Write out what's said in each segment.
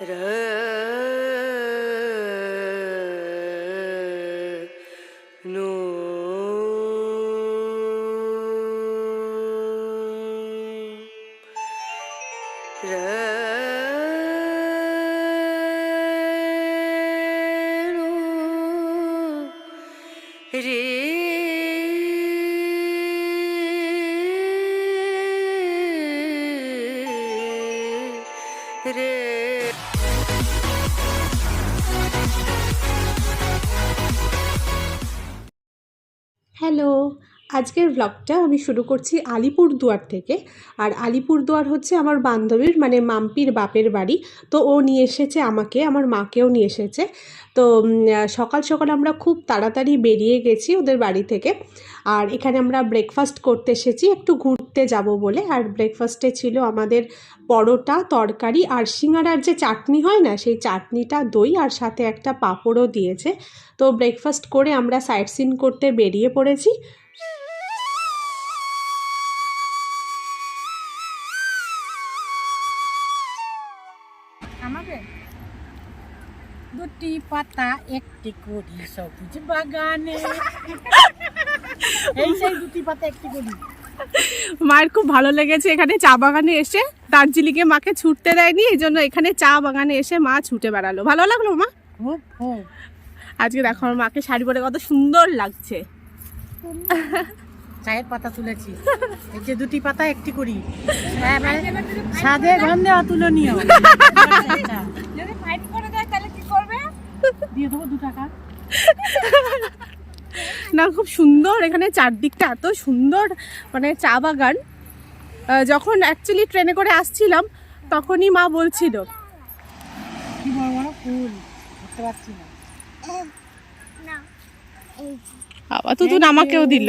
No hello, আজকের ব্লগটা আমি শুরু করছি আলিপুরদুয়ার থেকে। আর আলিপুরদুয়ার হচ্ছে আমার বান্ধবীর মানে মাম্পির বাপের বাড়ি। তো ও নিয়ে এসেছে আমাকে, আমার মাকেও নিয়ে এসেছে। তো সকাল সকাল আমরা খুব তাড়াতাড়ি বেরিয়ে গেছি ওদের বাড়ি থেকে। আর এখানে আমরা ব্রেকফাস্ট করতে এসেছি, একটু ঘুরতে যাব বলে। আর ব্রেকফাস্টে ছিল আমাদের পরোটা, তরকারি আর সিঙ্গারার যে চাটনি হয় না, সেই চাটনিটা দই আর সাথে একটা পাঁপড়ও দিয়েছে। তো ব্রেকফাস্ট করে আমরা সাইট সিন করতে বেরিয়ে পড়েছি। পাতা একটি করি সবুজ বাগানে। এই সেই দুটি পাতা একটি করি মায়ের খুব ভালো লেগেছে এখানে চা বাগানে এসে। দার্জিলিংয়ে মাকে ছুটতে দেয়নি এই জন্য এখানে চা বাগানে এসে মা ছুটে বেড়ালো। ভালো লাগল মা? খুব খুব। আজকে দেখো আমার মাকে শাড়ি পরে কত সুন্দর লাগছে। চায়ের পাতা তুলেছি। এই যে দুটি পাতা একটি করি হ্যাঁ, মানে স্বাদে গন্ধে অতুলনীয় যদি ফাইট করে দেয় তাহলে কি করবে দিয়ে দেবো দু টাকা। না খুব সুন্দর এখানে চারদিকটা এত সুন্দর মানে চা বাগান। যখন অ্যাকচুয়ালি ট্রেনে করে আসছিলাম তখনই মা বলছিল। কি বড় বড় ফুল বুঝতে পারছি না। আবার তো আমাকেও দিল।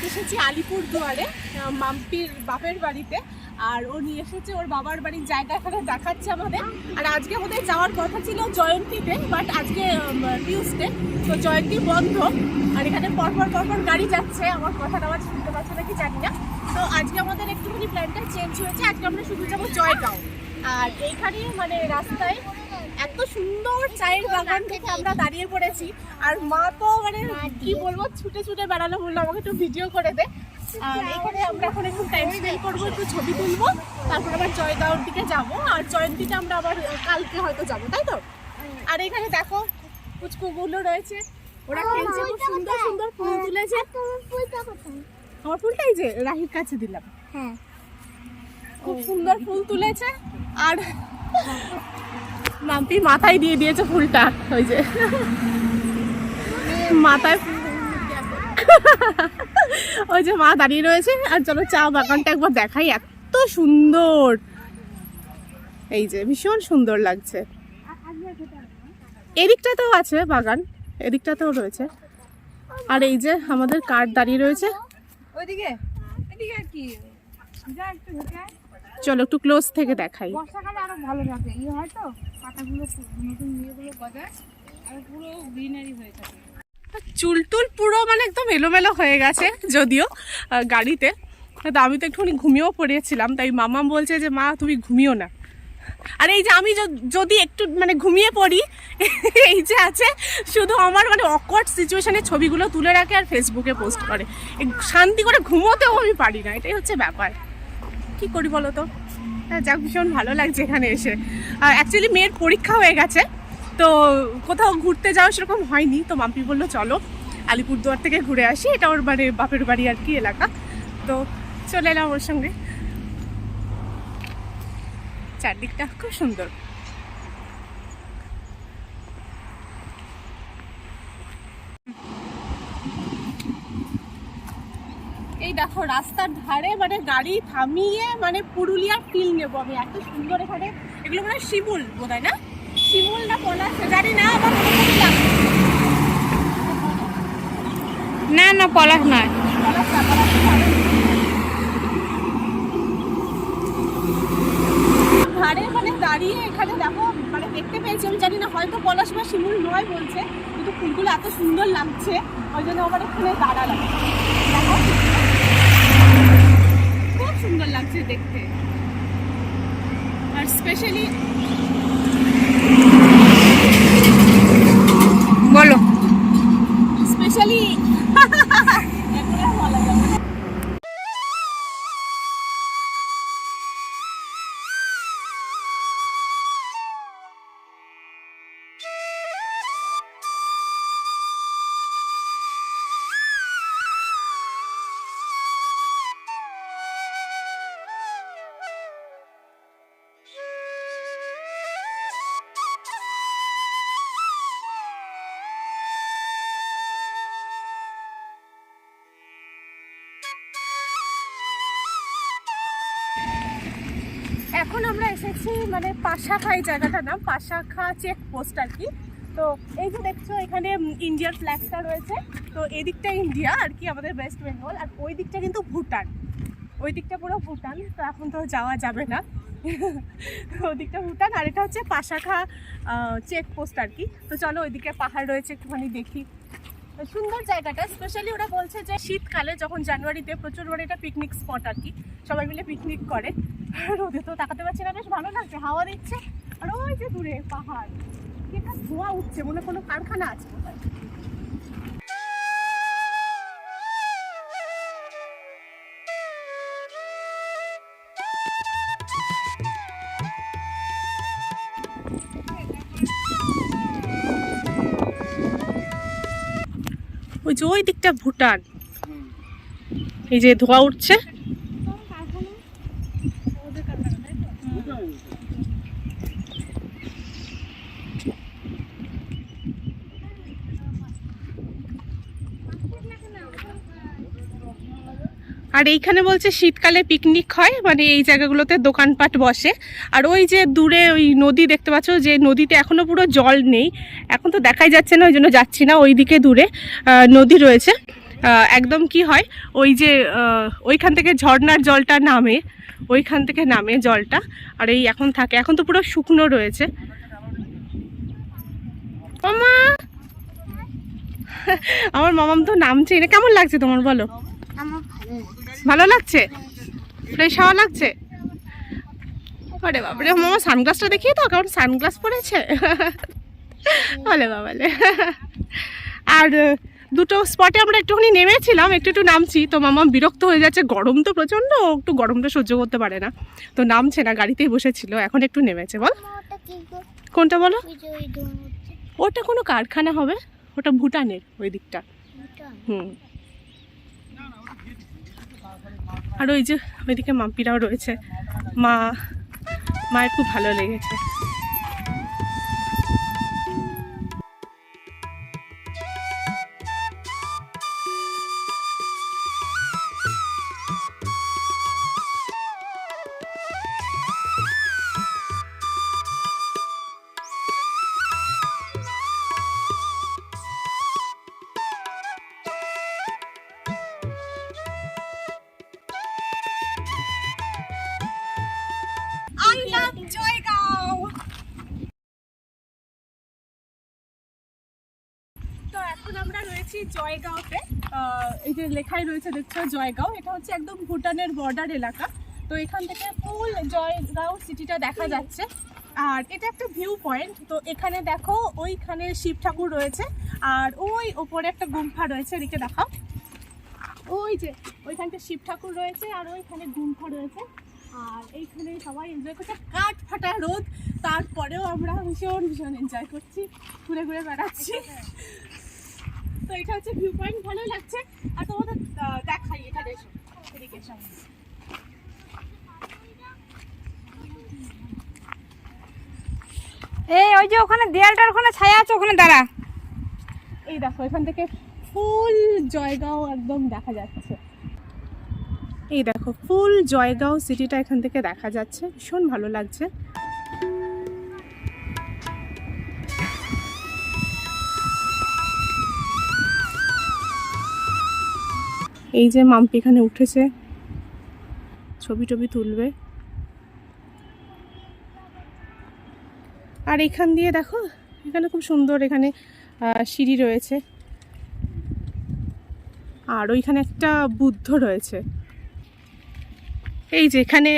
বেড়াতে এসেছি আলিপুর দুয়ারে মাম্পির বাপের বাড়িতে। আর ও নিয়ে এসেছে ওর বাবার বাড়ির জায়গা এখানে দেখাচ্ছে আমাদের। আর আজকে আমাদের যাওয়ার কথা ছিল জয়ন্তীতে বাট আজকে টিউসডে তো জয়ন্তী বন্ধ। আর এখানে পরপর পরপর গাড়ি যাচ্ছে। আমার কথাটা আবার শুনতে পাচ্ছে নাকি জানি না। তো আজকে আমাদের একটুখানি প্ল্যানটা চেঞ্জ হয়েছে। আজকে আমরা শুধু যাব জয়গাঁও। আর এইখানে মানে রাস্তায় এত সুন্দর চায়ের বাগান থেকে আমরা দাঁড়িয়ে পড়েছি। আর মা তো মানে কি বলব ছুটে ছুটে বেড়ালো বলল আমাকে একটু ভিডিও করে দে। আর এখানে আমরা এখন একটু টাইম স্পেন্ড করব একটু ছবি তুলবো। তারপর আবার জয়গাঁওর দিকে যাব। আর জয়ন্তীতে আমরা আবার কালকে হয়তো যাব তাই তো? আর এখানে দেখো পুচকুগুলো রয়েছে। ওরা খেলছে খুব সুন্দর সুন্দর ফুল তুলেছে। আমার ফুলটাই যে রাহির কাছে দিলাম। হ্যাঁ। খুব সুন্দর ফুল তুলেছে। আর মাম্পি মাথায় দিয়ে দিয়েছে ফুলটা, ওই যে। মাথায় ওই যে মা দাঁড়িয়ে রয়েছে, আর চলো চা বাগানটা একবার দেখাই, এত সুন্দর। এই যে, ভীষণ সুন্দর লাগছে। এদিকটাতেও আছে বাগান, এদিকটাতেও রয়েছে। আর এই যে আমাদের কার দাঁড়িয়ে রয়েছে? ওইদিকে কি। যা একটু। চলো একটু ক্লোজ থেকে দেখাই। বর্ষাকালে আরও ভালো লাগে। ইয়ে হয় তো পাতাগুলো নতুন ইয়েগুলো গজায় আর পুরো গ্রিনারি হয়ে থাকে। চুল টুল পুরো মানে একদম এলোমেলো হয়ে গেছে যদিও গাড়িতে। তো আমি তো একটুখানি ঘুমিয়েও পড়েছিলাম তাই মামা বলছে যে মা তুমি ঘুমিও না। আর এই যে আমি যদি একটু মানে ঘুমিয়ে পড়ি এই যে আছে শুধু আমার মানে অকওয়ার্ড সিচুয়েশনের ছবিগুলো তুলে রাখে আর ফেসবুকে পোস্ট করে। শান্তি করে ঘুমোতেও আমি পারি না এটাই হচ্ছে ব্যাপার। কি করি বলো তো? হ্যাঁ যাক, ভীষণ ভালো লাগছে এখানে এসে। আর অ্যাকচুয়ালি মেয়ের পরীক্ষা হয়ে গেছে, তো কোথাও ঘুরতে যাওয়া সেরকম হয়নি, তো মাম্পি বলল, চলো আলিপুরদুয়ার থেকে ঘুরে আসি, এটা ওর মানে বাপের বাড়ি আর কি এলাকা। তো চলে এলাম ওর সঙ্গে। চারদিকটা খুব সুন্দর এই দেখো রাস্তার ধারে মানে গাড়ি থামিয়ে মানে পুরুলিয়ার ফিল নেব আমি। এত সুন্দর এখানে। এগুলো মানে শিমুল বোধ না? শিমুল না পলাশ? জানি না আবার না না পলাশ নয়। পলাশ না, পলাশ ধারে মানে দাঁড়িয়ে এখানে দেখো মানে দেখতে পেয়েছি আমি জানি না হয়তো পলাশ বা শিমুল নয় বলছে কিন্তু ফুলগুলো এত সুন্দর লাগছে ওই জন্য আমার এখানে দাঁড়ালাম। দেখো। সুন্দর লাগছে দেখতে। আর স্পেশালি বলো। স্পেশালি এসেছি মানে পাশাখাই জায়গাটার নাম, পাশাখা চেক পোস্ট আর কি। তো এই যে দেখছ, এখানে ইন্ডিয়ার ফ্ল্যাগটা রয়েছে। তো এদিকটা ইন্ডিয়া আর কি, আমাদের ওয়েস্ট বেঙ্গল আর ওই দিকটা কিন্তু ভুটান। ওই দিকটা পুরো ভুটান, তো এখন তো যাওয়া যাবে না। ওই দিকটা ভুটান, আর এটা হচ্ছে পাশাখা চেক পোস্ট আর কি। তো চলো ওইদিকে পাহাড় রয়েছে, একটুখানি দেখি। সুন্দর জায়গাটা স্পেশালি ওরা বলছে যে শীতকালে যখন জানুয়ারিতে প্রচুর বড় এটা পিকনিক স্পট আর কি। সবাই মিলে পিকনিক করে। রোদে তো তাকাতে পারছি না বেশ ভালো লাগছে হাওয়া দিচ্ছে। আর ওই যে দূরে পাহাড় কি একটা ধোঁয়া উঠছে মনে কোনো কারখানা আছে ওই যে ওই দিকটা ভুটান। এই যে ধোঁয়া উঠছে। আর এইখানে বলছে শীতকালে পিকনিক হয় মানে এই জায়গাগুলোতে দোকানপাট বসে। আর ওই যে দূরে ওই নদী দেখতে পাচ্ছ, যে নদীতে এখনও পুরো জল নেই। এখন তো দেখাই যাচ্ছে না, ওই জন্য যাচ্ছি না, ওইদিকে দূরে নদী রয়েছে। একদম কি হয়, ওই যে ওইখান থেকে ঝর্ণার জলটা নামে, ওইখান থেকে নামে জলটা। আর এই এখন থাকে, এখন তো পুরো শুকনো রয়েছে। মামা আমার মামাম তো নামছেই না, কেমন লাগছে তোমার বলো? ভালো লাগছে? ফ্রেশ হাওয়া লাগছে? আরে বাবারে মামা সানগ্লাসটা দেখিয়ে তো কারণ সানগ্লাস পরেছে। ভালো বাবালে আর দুটো স্পটে আমরা একটুখানি নেমেছিলাম একটু একটু নামছি। তো মামা বিরক্ত হয়ে যাচ্ছে গরম তো প্রচণ্ড একটু গরমটা সহ্য করতে পারে না। তো নামছে না গাড়িতেই বসেছিল এখন একটু নেমেছে বল। কোনটা বলো? ওটা কোনো কারখানা হবে? ওটা ভুটানের ওই দিকটা। হুম। আর ওই যে ওইদিকে মাম্পিরাও রয়েছে। মা মায়ের খুব ভালো লেগেছে। জয়গাঁওতে এই যে লেখাই রয়েছে দেখছ জয়গাঁও, এটা হচ্ছে একদম ভুটানের বর্ডার এলাকা। তো এখান থেকে ফুল জয়গাঁও সিটিটা দেখা যাচ্ছে। আর এটা একটা ভিউ পয়েন্ট তো এখানে দেখো ওইখানে শিব ঠাকুর রয়েছে, আর ওই ওপরে একটা গুম্ফা রয়েছে, এদিকে দেখাও। ওই যে, ওইখানটা শিব ঠাকুর রয়েছে, আর ওইখানে গুম্ফা রয়েছে। আর এইখানে সবাই এনজয় করছে। কাঠ ফাটা রোদ, তারপরেও আমরা ভীষণ ভীষণ এনজয় করছি, ঘুরে ঘুরে বেড়াচ্ছি। তো এটা হচ্ছে ভিউ পয়েন্ট ভালো লাগছে। আর তোমাদের দেখাই এখানে এসো এদিকে এই ওই যে ওখানে দেয়ালটার ওখানে ছায়া আছে ওখানে দাঁড়া। এই দেখো এখান থেকে ফুল জয়গাঁও একদম দেখা যাচ্ছে। এই দেখো ফুল জয়গাঁও সিটিটা এখান থেকে দেখা যাচ্ছে ভীষণ ভালো লাগছে। এই যে মাম্পি এখানে উঠেছে, ছবি টবি তুলবে। আর এখান দিয়ে দেখো, এখানে খুব সুন্দর এখানে সিঁড়ি রয়েছে। আর ওইখানে একটা বুদ্ধ রয়েছে। এই যে এখানে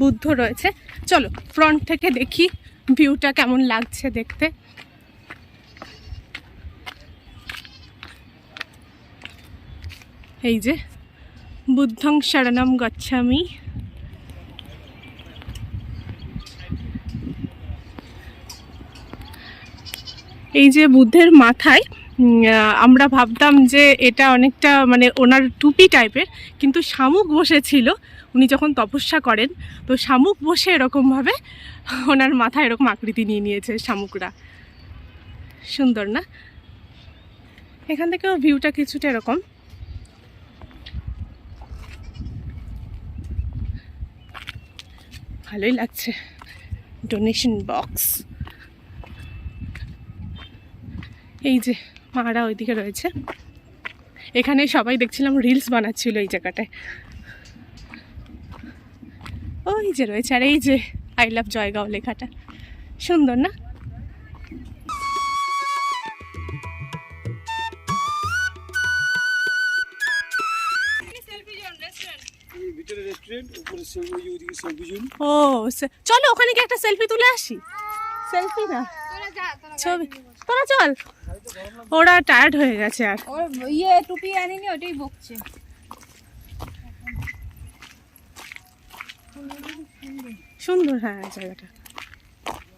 বুদ্ধ রয়েছে। চলো ফ্রন্ট থেকে দেখি ভিউটা কেমন লাগছে দেখতে। এই যে, বুদ্ধং শরণম গচ্ছামি। এই যে বুদ্ধের মাথায় আমরা ভাবতাম যে এটা অনেকটা মানে ওনার টুপি টাইপের, কিন্তু শামুক বসেছিল, উনি যখন তপস্যা করেন, তো শামুক বসে এরকমভাবে ওনার মাথায় এরকম আকৃতি নিয়ে নিয়েছে শামুকরা। সুন্দর না? এখান থেকেও ভিউটা কিছুটা এরকম। ভালোই লাগছে। ডোনেশন বক্স এই যে মারা ওইদিকে রয়েছে। এখানে সবাই দেখছিলাম রিলস বানাচ্ছিল এই জায়গাটায়। ওই যে রয়েছে, আর এই যে আই লাভ জয়গাঁও লেখাটা। সুন্দর না? রেস্টুরেন্ট উপরে ওই ওইদিকে সেলফি ও সে- চলো ওখানে কি একটা সেলফি তুলে আসি। সেলফি না? তোরা যা তোরা ছবি তোরা চল। ওরা টায়ার্ড হয়ে গেছে আর। ওর ইয়ে টুপি আনিনি ওটাই বকছে। সুন্দর হ্যাঁ জায়গাটা।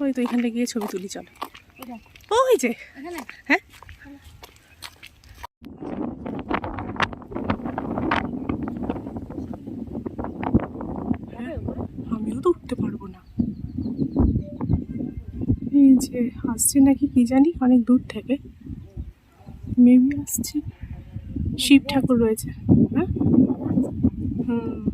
ওই তো এখানটা গিয়ে ছবি তুলি চলো? ওই যে। এখানে? হ্যাঁ আমিও তো উঠতে পারব না এই যে আসছে নাকি কি জানি, অনেক দূর থেকে। মেবি আসছে। শিব ঠাকুর রয়েছে হ্যাঁ? হুম।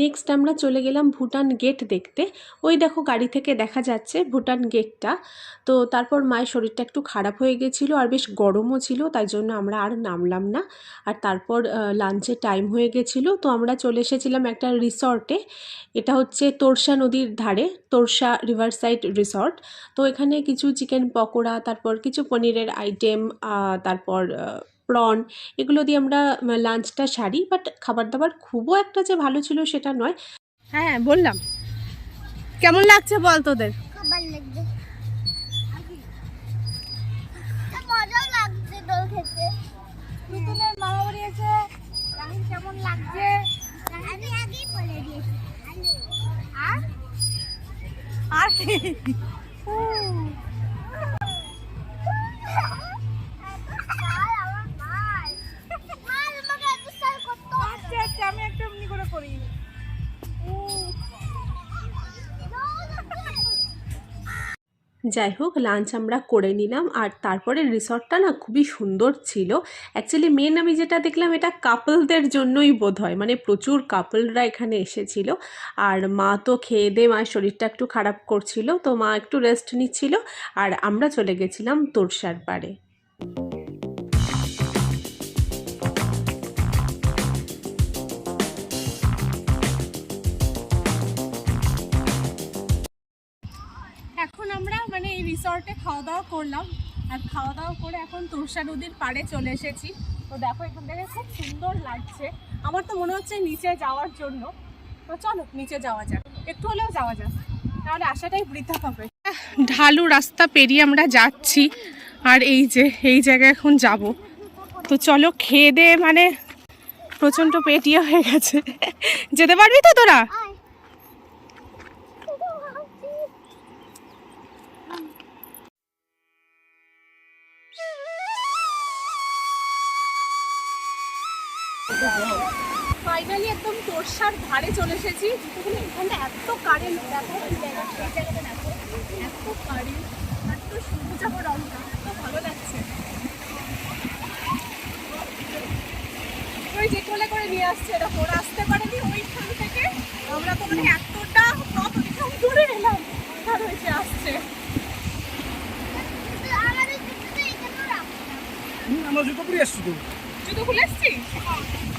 নেক্সট আমরা চলে গেলাম ভুটান গেট দেখতে। ওই দেখো গাড়ি থেকে দেখা যাচ্ছে ভুটান গেটটা তো তারপর মায়ের শরীরটা একটু খারাপ হয়ে গেছিল আর বেশ গরমও ছিল, তাই জন্য আমরা আর নামলাম না। আর তারপর লাঞ্চের টাইম হয়ে গেছিল। তো আমরা চলে এসেছিলাম একটা রিসর্টে এটা হচ্ছে তোরসা নদীর ধারে, তোরসা রিভার সাইড রিসর্ট তো এখানে কিছু চিকেন পকোড়া, তারপর কিছু পনিরের আইটেম তারপর প্রন এগুলো দিয়ে আমরা লাঞ্চটা সারি। বাট খাবার দাবার খুবও একটা যে ভালো ছিল সেটা নয়। হ্যাঁ বললাম। কেমন লাগছে বল তোদের? কেমন লাগছে? আমি আগেই বলে দিয়েছি। আর? আর কি? যাই হোক লাঞ্চ আমরা করে নিলাম। আর তারপরে রিসর্টটা না খুবই সুন্দর ছিল। অ্যাকচুয়ালি মেন আমি যেটা দেখলাম, এটা কাপলদের জন্যই বোধ হয় মানে প্রচুর কাপলরা এখানে এসেছিল। আর মা তো খেয়ে দিয়ে মায়ের শরীরটা একটু খারাপ করছিল। তো মা একটু রেস্ট নিচ্ছিল। আর আমরা চলে গেছিলাম তোরসার পাড়ে। করলাম। আর খাওয়া দাওয়া করে এখন তোরসা নদীর পাড়ে চলে এসেছি। তো দেখো, এখান থেকে খুব সুন্দর লাগছে। আমার তো মনে হচ্ছে নিচে যাওয়ার জন্য। তো চলো, নিচে যাওয়া যাক। একটু হলেও যাওয়া যাক। তাহলে আশাটাই বৃদ্ধা পাবে ঢালু রাস্তা পেরিয়ে আমরা যাচ্ছি। আর এই যে, এই জায়গায় এখন যাব। তো চলো, খেয়ে দে মানে প্রচণ্ড পেটিয়ে হয়ে গেছে। যেতে পারবি তো তোরা? ফাইনালি একদম তোরসার ধারে চলে এসেছি। জুতোগুলো এখানটা এত কারেন্ট দেখো এই জায়গাটা দেখো। এত কারেন্ট এত সবুজ আমার রংটা এত ভালো লাগছে। ওই যে কোলে করে নিয়ে আসছে এরকম ওরা আসতে পারেনি ওইখান থেকে। আমরা তো মানে এতটা পথ অতিক্রম করে এলাম আর ওই যে আসছে। আমরা জুতো পরে আসছি তো। জুতো খুলে এসছিস?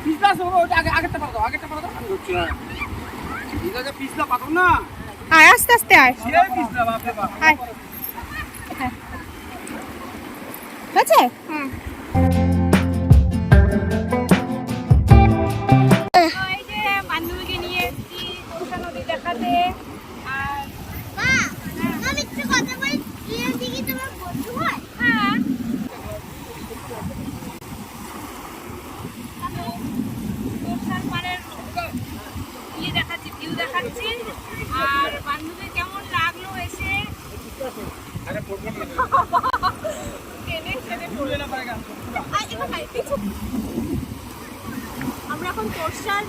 হ্যাঁ, ওটা আগে আগেরটা পারো আগেরটা পারো আমি ধরছি হ্যাঁ। ঠিক আছে না। আয় আস্তে আস্তে আয়। সে পিছলা বাপরে বাপ আয়। হয়েছে? এই যে বান্ধবীকে নিয়ে এসেছি দেখাতে আর মা আমি একটু কথা বলি প্রিয়া দিদি তোমার বন্ধু হয় হ্যাঁ কৌশার পাড়ের ইয়ে দেখাচ্ছি ভিউ দেখাচ্ছি আর বান্ধবী কেমন লাগল এসে আরে পড়ব না টেনে টেনে ভুলে না পারেগা আয় এবার আয়, পিছু। আমরা এখন তোরসার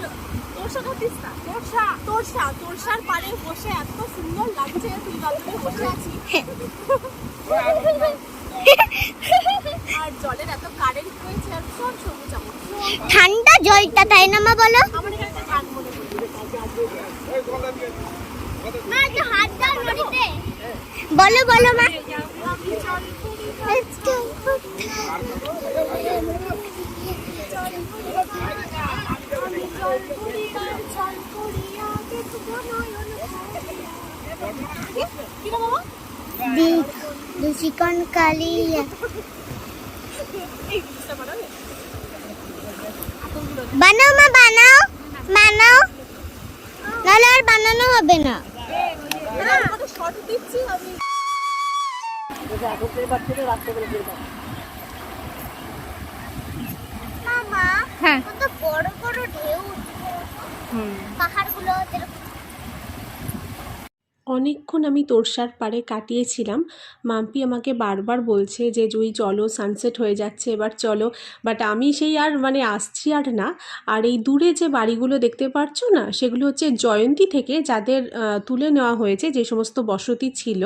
তোরসা খাচ্ছিস না তোরসা তোরসা তোরসার পাড়ে বসে এত সুন্দর লাগছে তুই বান্ধবী বসে আছি আর জলের এত কারেন্ট রয়েছে আর সব সবুজ আমার ঠান্ডা জলটা তাই না মা বলো? আমার এখানে একটা গান মনে মা একটু হাত দাও নদীতে। বলো বলো মা। বাবা? দি চিকন কালিয়া এই জিনিসটা বানাবে বানাও মা বানাও। বানাও। নাহলে আর বানানো হবে না। হ্যাঁ। বড় বড় ঢেউ পাহাড় পাহাড়গুলো যেরকম অনেকক্ষণ আমি তোরসার পাড়ে কাটিয়েছিলাম। মাম্পি আমাকে বারবার বলছে যে, জুই, চলো সানসেট হয়ে যাচ্ছে, এবার চলো। বাট আমি সেই আর মানে আসছি আর না। আর এই দূরে যে বাড়িগুলো দেখতে পাচ্ছ না, সেগুলো হচ্ছে জয়ন্তী থেকে যাদের তুলে নেওয়া হয়েছে, যে সমস্ত বসতি ছিল,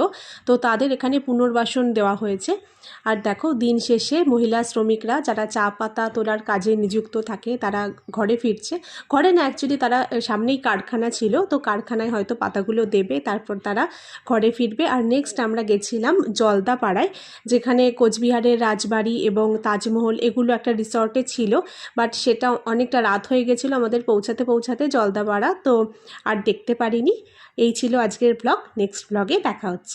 তো তাদের এখানে পুনর্বাসন দেওয়া হয়েছে। আর দেখো, দিন শেষে মহিলা শ্রমিকরা যারা চা পাতা তোলার কাজে নিযুক্ত থাকে, তারা ঘরে ফিরছে। ঘরে না অ্যাকচুয়ালি তারা সামনেই কারখানা ছিল, তো কারখানায় হয়তো পাতাগুলো দেবে তারপর তারা ঘরে ফিরবে। আর নেক্সট আমরা গেছিলাম জলদাপাড়ায়, যেখানে কোচবিহারের রাজবাড়ি এবং তাজমহল এগুলো একটা রিসর্টে ছিল। বাট সেটা অনেকটা রাত হয়ে গেছিল আমাদের পৌঁছাতে পৌঁছাতে জলদাপাড়া। তো আর দেখতে পারিনি। এই ছিল আজকের ব্লগ নেক্সট ব্লগে দেখা হচ্ছে।